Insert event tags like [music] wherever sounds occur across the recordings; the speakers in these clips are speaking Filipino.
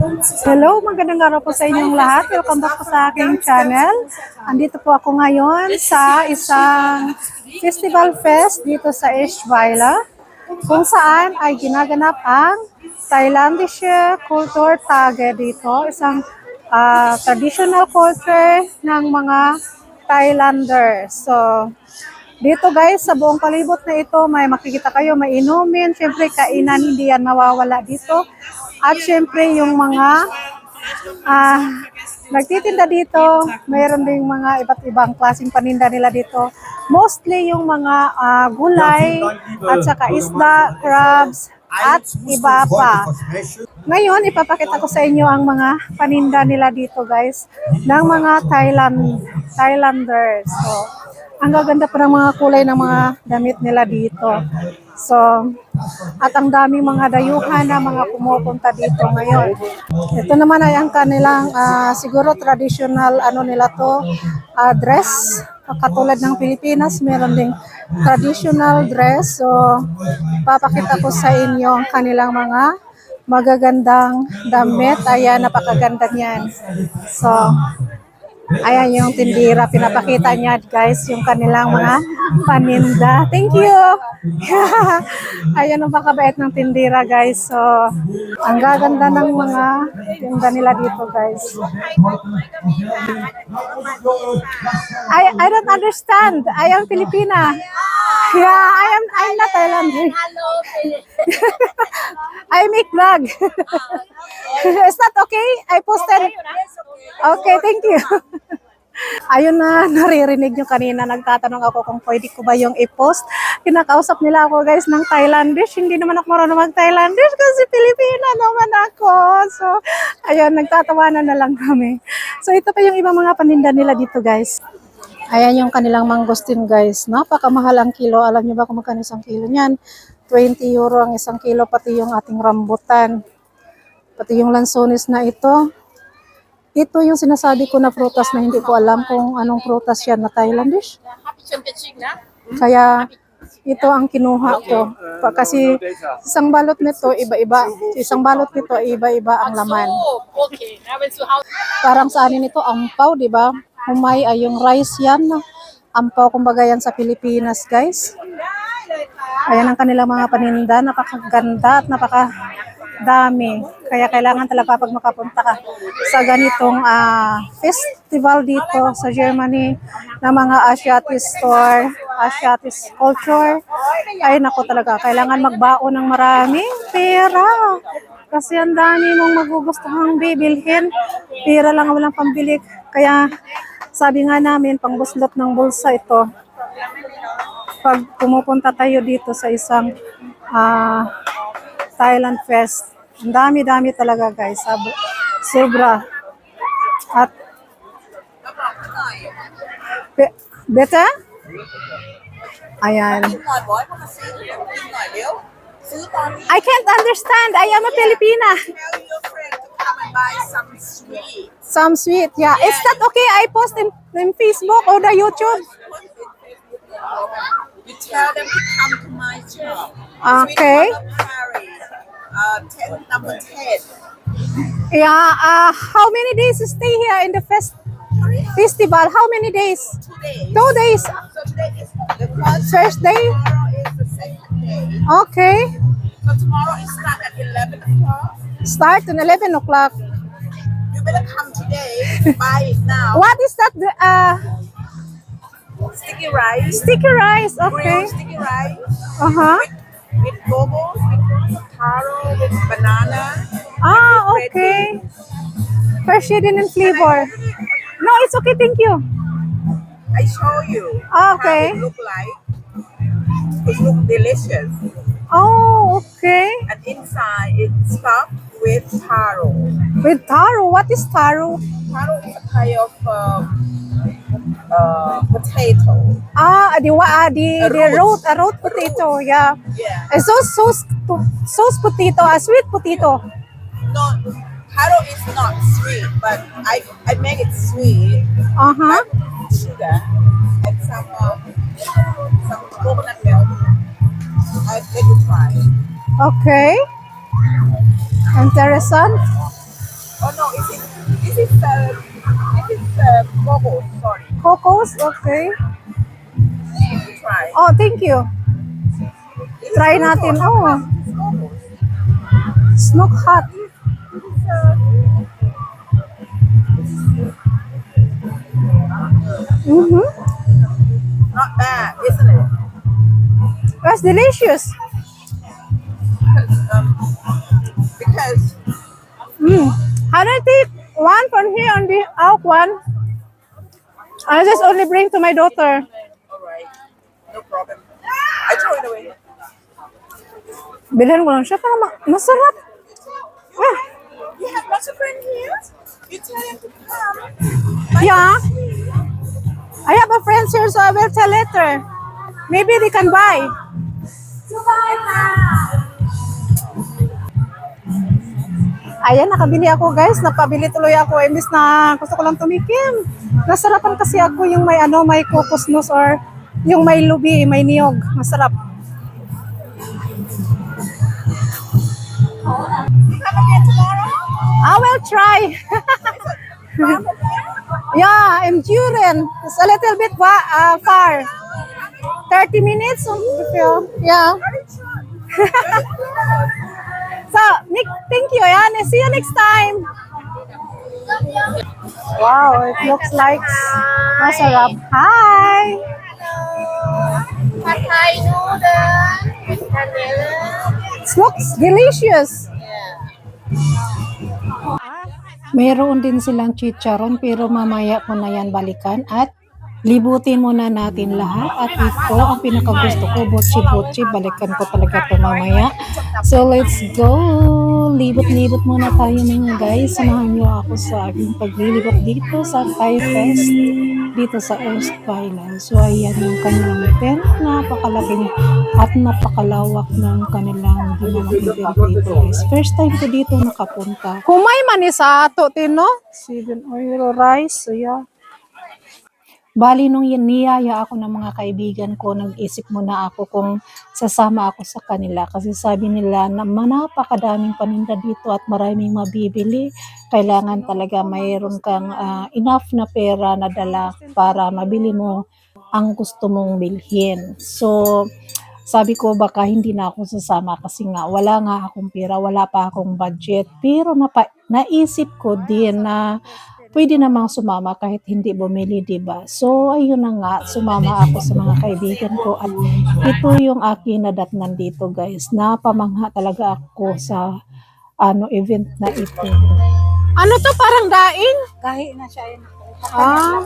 Hello, magandang araw po sa inyong lahat. Welcome back po sa aking channel. Andito po ako ngayon sa isang festival fest dito sa Ishbaila kung saan ay ginaganap ang Thailandische Culture Tage dito. Isang ah, traditional culture ng mga Thailander. So, dito guys, sa buong palibot na ito, may makikita kayo, may inumin, syempre kainan, hindi yan mawawala dito. At syempre yung mga ah nagtitinda dito, mayroon ding mga iba't ibang klaseng paninda nila dito. Mostly yung mga ah, gulay at saka isda, crabs, at iba pa. Ngayon, ipapakita ko sa inyo ang mga paninda nila dito guys, ng mga Thailand, Thailanders. So, ang gaganda pa ng mga kulay ng mga damit nila dito. So, at ang daming mga dayuhan na mga pumupunta dito ngayon. Ito naman ay ang kanilang ah, siguro traditional ano nila to ah, dress. Katulad ng Pilipinas, meron ding traditional dress. So, papakita ko sa inyo ang kanilang mga magagandang damit. Ayan, napakaganda niyan. So, Ayan yung tindira, pinapakita niya guys yung kanilang mga paninda. Thank you! [laughs] Ayan ang pakabait ng tindira guys. So, ang gaganda ng mga tinda nila dito guys. I, I don't understand. I am Filipina. Yeah, I am I'm not Thailandese. [laughs] I make vlog. [laughs] Is that okay? I posted. Okay, thank you. Ayun na, [laughs] naririnig nyo kanina, nagtatanong ako kung pwede ko ba yung i-post. Kinakausap nila ako guys ng Thailandish. Hindi naman ako marunong mag-Thailandish kasi Pilipina naman ako. So, ayun, nagtatawanan na lang kami. So, ito pa yung ibang mga paninda nila dito guys. Ayan yung kanilang mangosteen guys. Napakamahal ang kilo. Alam niyo ba kung magkano isang kilo niyan? 20 euro ang isang kilo, pati yung ating rambutan. Pati yung lansones na ito. Ito yung sinasabi ko na prutas na hindi ko alam kung anong prutas yan na Thailandish. Kaya ito ang kinuha ko. Kasi isang balot nito, iba-iba. Isang balot nito, iba-iba ang laman. Parang sa anin ito, ampaw, di ba? Humay ay yung rice yan. Ampaw, kumbaga yan sa Pilipinas, guys. Ayan ang kanilang mga paninda. Napakaganda at napakadami. Kaya kailangan talaga pag makapunta ka sa ganitong ah, festival dito sa Germany na mga Asiatic store, Asiatic culture. Ay nako talaga, kailangan magbaon ng maraming pera. Kasi ang dami mong magugustuhang bibilhin. Pera lang ang walang pambili. Kaya sabi nga namin, pangbuslot ng bulsa ito. Pag pumupunta tayo dito sa isang ah, Thailand Fest. Ang dami-dami talaga guys. Sobra. At Be better? Ayan. I can't understand. I am a Filipina. Some sweet. Some sweet, yeah. yeah. Is that okay? I post in, in Facebook or the YouTube. You tell them to come to my shop Okay. Sweet Corner Paris, uh, 10, number 10 Yeah. Uh, how many days you stay here in the fest festival? How many days? today Two days. so today is the first First day? tomorrow is the second day Okay. so tomorrow is start at 11 o'clock Start at 11 o'clock. you better come today buy it now What is that? The, uh, sticky rice sticky rice. Okay. grilled sticky rice Uh huh. with gobos with taro with banana Ah, okay. Fresh hidden in flavor. No, it's okay. Thank you. I show you Ah, okay. how it look like. It look delicious. Oh, okay. And inside it's stuffed with taro. With taro. What is taro? Taro is a kind of um, uh, potato. Ah, the wa- ah, the the Root. root, a root potato. Yeah. Yeah. A sauce, sauce, sauce potato, a sweet potato. No, taro is not sweet, but I I make it sweet. Uh huh. Add sugar and some um, some coconut milk. I let you try. Okay. Interessant. is uh, this is uh, Bobo. Sorry, Cocos, okay. try. Oh, thank you. This is Try Bobo. natin. How Oh, fast is Bobo? smoke hot. It's, uh, Mm-hmm. not bad, isn't it? That's delicious. Because, um, because Mm. How do I take one from here and the out one? I just only bring to my daughter. all right, no problem. I throw it away. Bilhan ko lang siya para ma- masarap. Ah, You have lots of friends here. You tell them to come. yeah. I have a friend here, so I will tell later. Maybe they can buy. Ayan, nakabili ako guys. Napabili tuloy ako. Imbis na gusto ko lang tumikim. Nasarapan kasi ako yung may ano, may kokosnos or yung may lubi, may niyog. Masarap. I will try. [laughs] yeah, I'm Duren. It's a little bit uh, far. 30 minutes? film. Yeah. [laughs] so, Nick, thank you. Ayan. See you next time. Wow, it looks like masarap. Hi! Pad Thai noodle. It looks delicious. Meron din silang chicharon pero mamaya ko na yan balikan at libutin muna natin lahat. At ito ang pinakagusto ko botchi-botchi balikan ko talaga to mamaya. So let's go. Libot-libot muna tayo mga guys. Samahan niyo ako sa aking paglilibot dito sa Thai Fest dito sa East Island. So ayan yung kanilang tent napakalaki at napakalawak ng kanilang ginawang event dito guys. First time ko dito nakapunta. Kumay man sa ato tino. 7 oil rice so yeah Bali, nung niyaya ako ng mga kaibigan ko, nag-isip muna ako kung sasama ako sa kanila. Kasi sabi nila na manapakadaming paninda dito at maraming mabibili. Kailangan talaga mayroon kang ah, enough na pera na dala para mabili mo ang gusto mong bilhin. So, sabi ko baka hindi na ako sasama kasi nga wala nga akong pera, wala pa akong budget. Pero napa, naisip ko din na pwede namang sumama kahit hindi bumili, 'di ba? So ayun na nga, sumama ako sa mga kaibigan ko at ito yung akin na datnan dito, guys. Napamangha talaga ako sa ano event na ito. Ano to parang daing? Kahit na siya yun. Ah.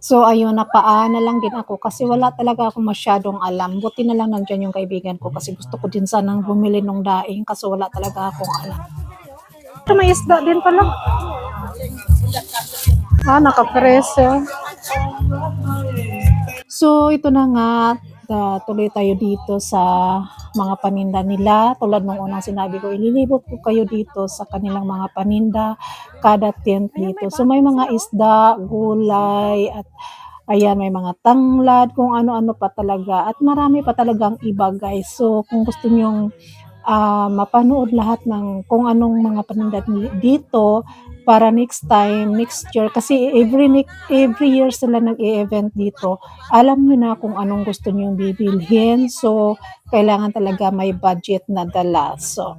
So ayun, napaan na lang din ako kasi wala talaga akong masyadong alam. Buti na lang nandyan yung kaibigan ko kasi gusto ko din sanang bumili ng daing kasi wala talaga akong alam. Ito may isda din pala. Ah, nakapreso. So ito na nga, ah, tuloy tayo dito sa mga paninda nila. Tulad ng unang sinabi ko, ililibot ko kayo dito sa kanilang mga paninda, kada tent dito. So may mga isda, gulay, at ayan, may mga tanglad, kung ano-ano pa talaga. At marami pa talagang iba guys. So kung gusto nyong ah, mapanood lahat ng kung anong mga paninda ni- dito, para next time, next year, kasi every every year sila nag-e-event dito, alam niyo na kung anong gusto niyong bibilhin. So, kailangan talaga may budget na dala. So,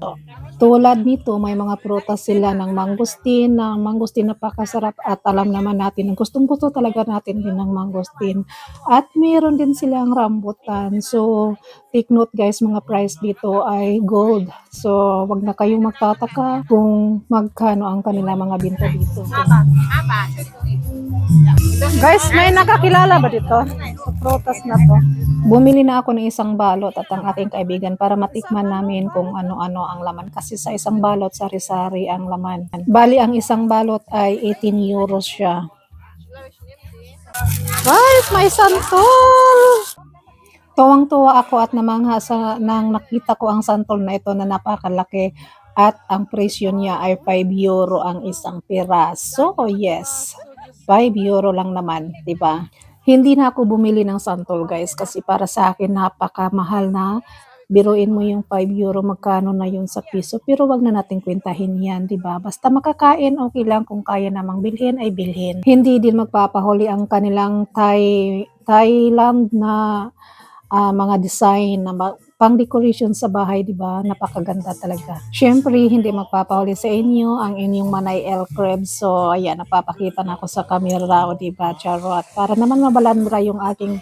tulad nito, may mga prutas sila ng mangustin, ng mangustin na pakasarap at alam naman natin, gustong gusto talaga natin din ng mangustin. At meron din silang rambutan. So, take note guys, mga price dito ay gold. So, wag na kayong magtataka kung magkano ang kanila mga binta dito. Guys, may nakakilala ba dito? Sa prutas na to. Bumili na ako ng isang balot at ang aking kaibigan para matikman namin kung ano-ano ang laman. Kasi sa isang balot, sari-sari ang laman. Bali, ang isang balot ay 18 euros siya. Guys, may santol! Tuwang-tuwa ako at namangha sa nang nakita ko ang santol na ito na napakalaki at ang presyo niya ay 5 euro ang isang piraso. Yes, 5 euro lang naman, 'di ba? Hindi na ako bumili ng santol guys kasi para sa akin napakamahal na biruin mo yung 5 euro, magkano na yun sa piso. Pero wag na natin kwentahin yan, di ba? Basta makakain, okay lang. Kung kaya namang bilhin, ay bilhin. Hindi din magpapahuli ang kanilang Thai, Thailand na ah, mga design na pang decoration sa bahay, di ba? Napakaganda talaga. Syempre, hindi magpapahuli sa inyo ang inyong Manay L Crab. So, ayan, napapakita na ako sa camera, o di ba, charot. Para naman mabalandra yung aking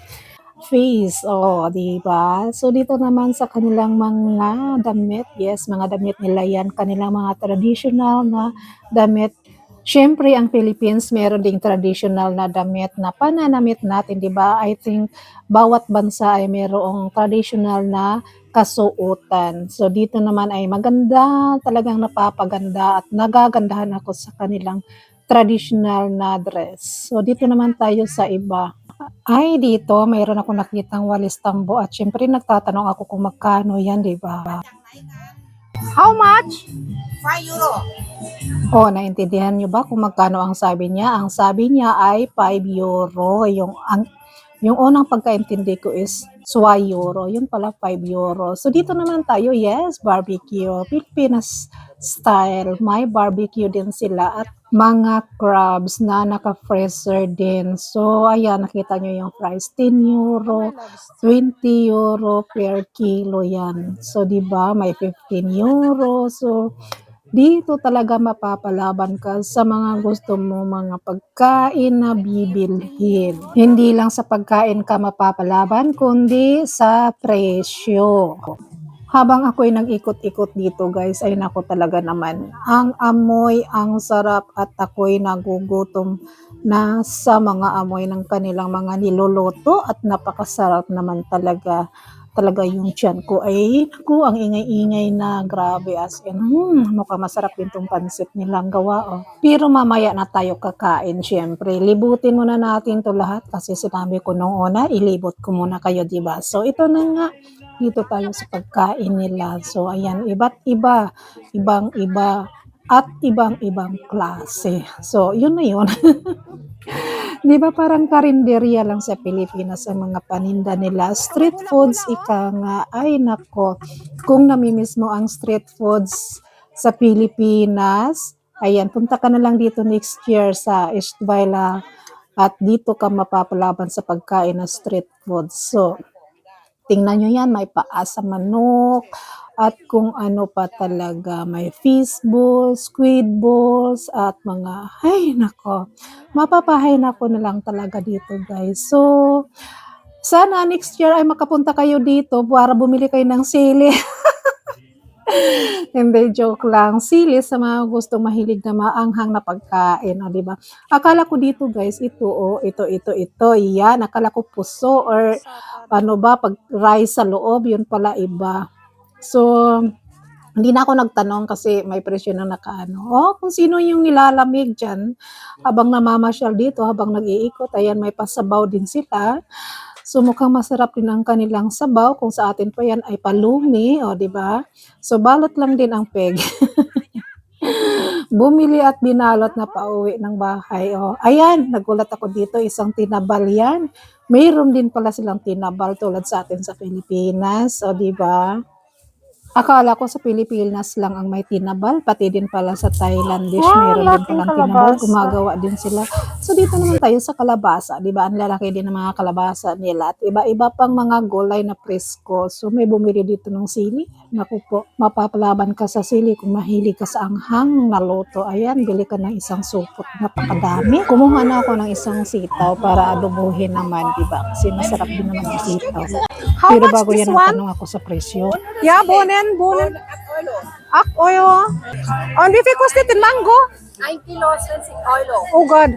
face, oh, di ba? So, dito naman sa kanilang mga damit, yes, mga damit nila yan, kanilang mga traditional na damit. Syempre, ang Philippines, meron ding traditional na damit na pananamit natin, di ba? I think bawat bansa ay merong traditional na kasuotan. So dito naman ay maganda, talagang napapaganda at nagagandahan ako sa kanilang traditional na dress. So dito naman tayo sa iba. Ay, dito, mayroon ako nakitang walis tambo at syempre nagtatanong ako kung magkano yan, di ba? How much? 5 euro. Oh, naintindihan niyo ba kung magkano ang sabi niya? Ang sabi niya ay 5 euro. Yung, ang, yung unang pagkaintindi ko is swa euro. Yun pala 5 euro. So dito naman tayo, yes, barbecue. Pilipinas style. May barbecue din sila at mga crabs na naka-freezer din. So, ayan, nakita nyo yung price. 10 euro, 20 euro per kilo yan. So, di ba may 15 euro. So, dito talaga mapapalaban ka sa mga gusto mo mga pagkain na bibilhin. Hindi lang sa pagkain ka mapapalaban, kundi sa presyo. Habang ako'y nag-ikot-ikot dito guys, ay nako talaga naman. Ang amoy, ang sarap at ako'y nagugutom na sa mga amoy ng kanilang mga niluluto at napakasarap naman talaga talaga yung tiyan ko ay naku, ang ingay-ingay na grabe as in hmm, mukhang masarap din tong pansit nilang gawa oh. pero mamaya na tayo kakain syempre libutin muna natin to lahat kasi sinabi ko nung una ilibot ko muna kayo diba so ito na nga dito tayo sa pagkain nila so ayan iba't iba ibang iba at ibang-ibang klase. So, yun na yun. [laughs] Di ba parang karinderya lang sa Pilipinas ang mga paninda nila. Street foods, ika nga, ay nako. Kung namimiss mo ang street foods sa Pilipinas, ayan, punta ka na lang dito next year sa East Villa at dito ka mapapalaban sa pagkain ng street foods. So, tingnan nyo yan, may paa sa manok, at kung ano pa talaga, may fish balls, squid balls, at mga, ay nako, mapapahay na ko na lang talaga dito guys. So, sana next year ay makapunta kayo dito para bumili kayo ng sili. [laughs] Hindi, joke lang. Sili sa mga gusto mahilig na maanghang na pagkain, o, di ba? Akala ko dito, guys, ito, oh, ito, ito, ito, yan. Akala ko puso or ano ba, pag rice sa loob, yun pala iba. So, hindi na ako nagtanong kasi may presyo na nakaano. Oh, kung sino yung nilalamig dyan, habang namamasyal dito, habang nag-iikot, ayan, may pasabaw din sila. So, mukhang masarap din ang kanilang sabaw. Kung sa atin pa yan ay palumi, o, di ba? So, balot lang din ang peg. [laughs] Bumili at binalot na pauwi ng bahay. Oh, ayan, nagulat ako dito, isang tinabal yan. Mayroon din pala silang tinabal tulad sa atin sa Pilipinas, o di ba? Akala ko sa Pilipinas lang ang may tinabal, pati din pala sa Thailand dish, Wow, meron din palang tinabal, kalabasa. gumagawa din sila. So dito naman tayo sa kalabasa, di ba? Ang lalaki din ng mga kalabasa nila at iba-iba pang mga gulay na presko. So may bumili dito ng sili. Naku po, mapapalaban ka sa sili kung mahilig ka sa anghang na luto. Ayan, bili ka ng isang supot. Napakadami. Kumuha na ako ng isang sitaw para adobohin naman, di ba? Kasi masarap din naman yung sitaw. How Pero bago yan, one? tanong ako sa presyo. Yeah, bonen, bonen. Ak oyo. On bife koste tin mango. 9 kilos and 6 oilo. Oh God.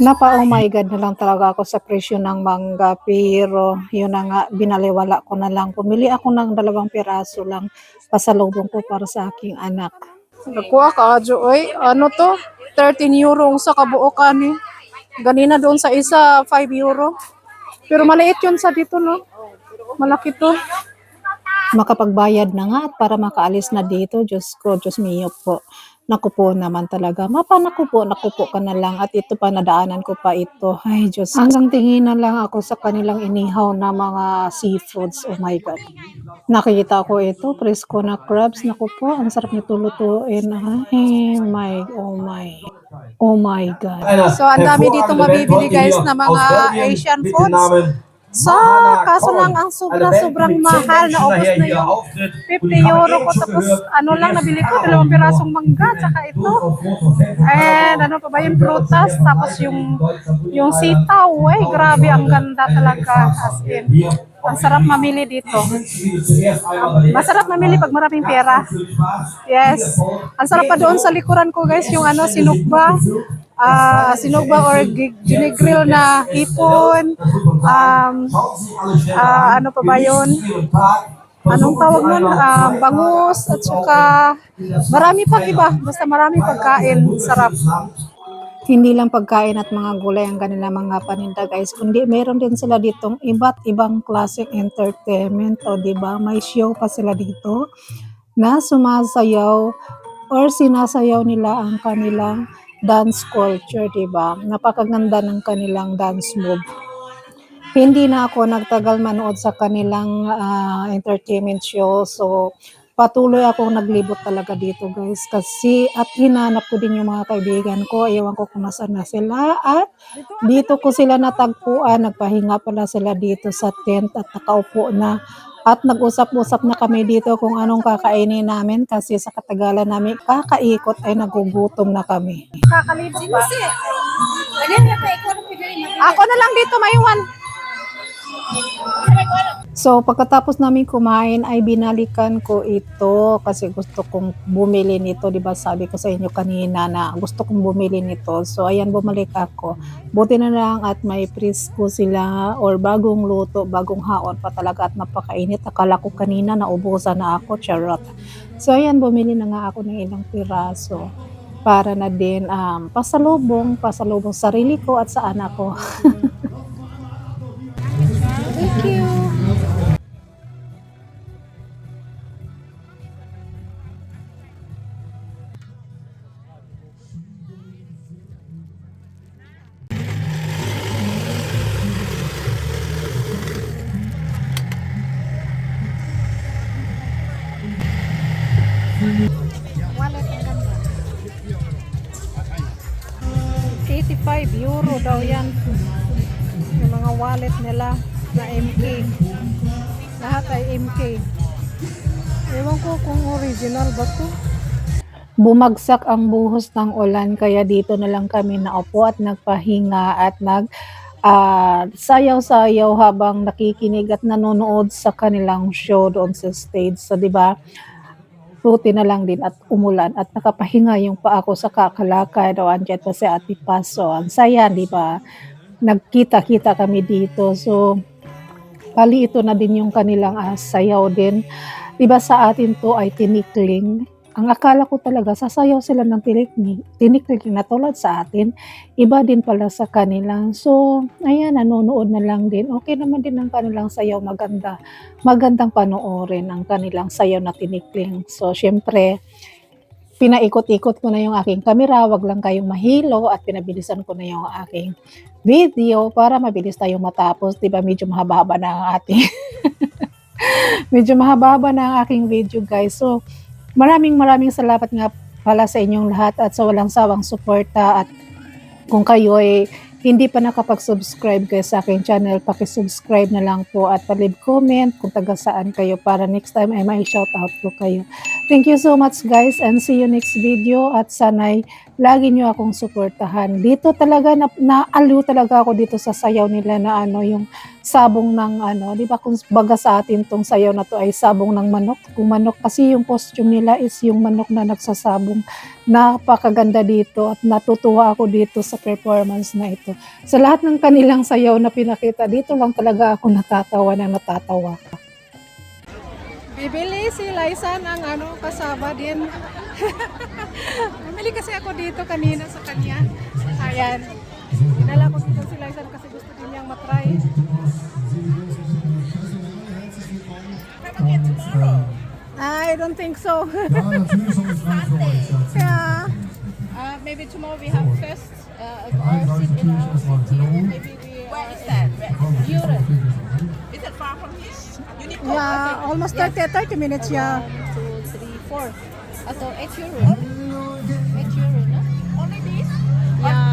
Napa, oh my God, na lang talaga ako sa presyo ng mangga. Pero, yun na nga, binaliwala ko na lang. Pumili ako ng dalawang piraso lang. Pasalubong ko para sa aking anak. Nakuha ka, Jo. Oy, ano to? 13 euro ang sa kabuo ka ni. Ganina doon sa isa, 5 euro. Pero maliit yun sa dito, no? Malaki to. Makapagbayad na nga at para makaalis na dito, Diyos ko, Diyos mio po. Naku po naman talaga. Mapa, naku po, naku po ka na lang. At ito pa, nadaanan ko pa ito. Ay, Diyos. Hanggang tingin na lang ako sa kanilang inihaw na mga seafoods. Oh my God. Nakikita ko ito, presko na crabs. Naku po, ang sarap nito lutuin. Ay, my, oh my. Oh my God. So, ang dami dito mabibili guys na mga Asian foods. So, kaso lang ang sobra-sobrang mahal na ubos na yung 50 euro ko. Tapos, ano lang nabili ko, dalawang pirasong mangga, tsaka ito. And ano pa ba yung prutas, tapos yung yung sitaw, eh, grabe, ang ganda talaga. As in, ang sarap mamili dito. Masarap mamili pag maraming pera. Yes. Ang sarap pa doon sa likuran ko guys, yung ano, sinukba. Ah, sinugba or gi- ginigrill na hipon. Um, ah, ano pa ba yun? Anong tawag nun? Ah, bangus at saka marami pang iba. Basta marami pagkain. Sarap. Hindi lang pagkain at mga gulay ang kanila mga paninda guys, kundi meron din sila ditong iba't ibang klaseng entertainment o ba? May show pa sila dito na sumasayaw or sinasayaw nila ang kanilang dance culture, di ba? Napakaganda ng kanilang dance move. Hindi na ako nagtagal manood sa kanilang ah, entertainment show. So, patuloy akong naglibot talaga dito guys. Kasi at hinanap ko din yung mga kaibigan ko. Ewan ko kung nasaan na sila. At dito ko sila natagpuan. Nagpahinga pala sila dito sa tent at nakaupo na. At nag-usap-usap na kami dito kung anong kakainin namin kasi sa katagalan namin kakaikot ay nagugutom na kami. Kakalibot ba? Ako na lang dito, Maywan. So, pagkatapos namin kumain ay binalikan ko ito kasi gusto kong bumili nito. Ba sabi ko sa inyo kanina na gusto kong bumili nito. So, ayan, bumalik ako. Buti na lang at may presko sila or bagong luto, bagong haon pa talaga at napakainit. Akala ko kanina naubusan na ako, charot. So, ayan, bumili na nga ako ng ilang piraso para na din um, pasalubong, pasalubong sarili ko at sa anak ko. [laughs] Thank you. Wallet nila na MK. Lahat ay MK. Ewan ko kung original ba to. Bumagsak ang buhos ng ulan kaya dito na lang kami naupo at nagpahinga at nag ah, sayaw-sayaw habang nakikinig at nanonood sa kanilang show doon sa stage. So, di ba? Buti na lang din at umulan at nakapahinga yung pa ako sa kakalakad o andyan pa si Ate Paso. Ang saya, di ba? Nagkita-kita kami dito. So, bali ito na din yung kanilang ah, sayaw din. Di ba sa atin to ay tinikling? Ang akala ko talaga, sasayaw sila ng tinikling, tinikling na tulad sa atin. Iba din pala sa kanila. So, ayan, nanonood na lang din. Okay naman din ang kanilang sayaw, maganda magandang panoorin ang kanilang sayaw na tinikling. So, syempre, pinaikot-ikot ko na yung aking kamera, wag lang kayong mahilo at pinabilisan ko na yung aking video para mabilis tayong matapos. Di ba medyo mahaba-haba na ang ating [laughs] medyo mahaba-haba na ang aking video guys. So, maraming maraming salamat nga pala sa inyong lahat at sa walang sawang suporta at kung kayo ay hindi pa nakapag-subscribe kayo sa aking channel, paki-subscribe na lang po at pa-leave comment kung taga saan kayo para next time ay may shoutout ko kayo. Thank you so much guys and see you next video at sana'y lagi nyo akong suportahan. Dito talaga, na, naaliw talaga ako dito sa sayaw nila na ano, yung sabong ng ano, di ba kung baga sa atin tong sayaw na to ay sabong ng manok. Kung manok, kasi yung costume nila is yung manok na nagsasabong. Napakaganda dito at natutuwa ako dito sa performance na ito. Sa lahat ng kanilang sayaw na pinakita, dito lang talaga ako natatawa na natatawa. Bibili si Liza ng ano, kasama din. [laughs] Bumili kasi ako dito kanina sa kanya. Ayan. Dinala ko dito si Liza kasi gusto din niyang matry. I don't think so. [laughs] Yeah. maybe tomorrow we have fest uh, our city in our city. Maybe we Where uh, is that? Where- Europe. Is it far from here? You need to Yeah, almost 30, 30 minutes, yeah. One, two, three, four. Uh, so eight euro.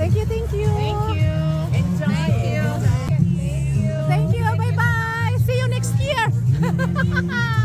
Thank you, thank you. Thank you. Enjoy. Thank you. Thank you. Bye bye. See you next year. [laughs]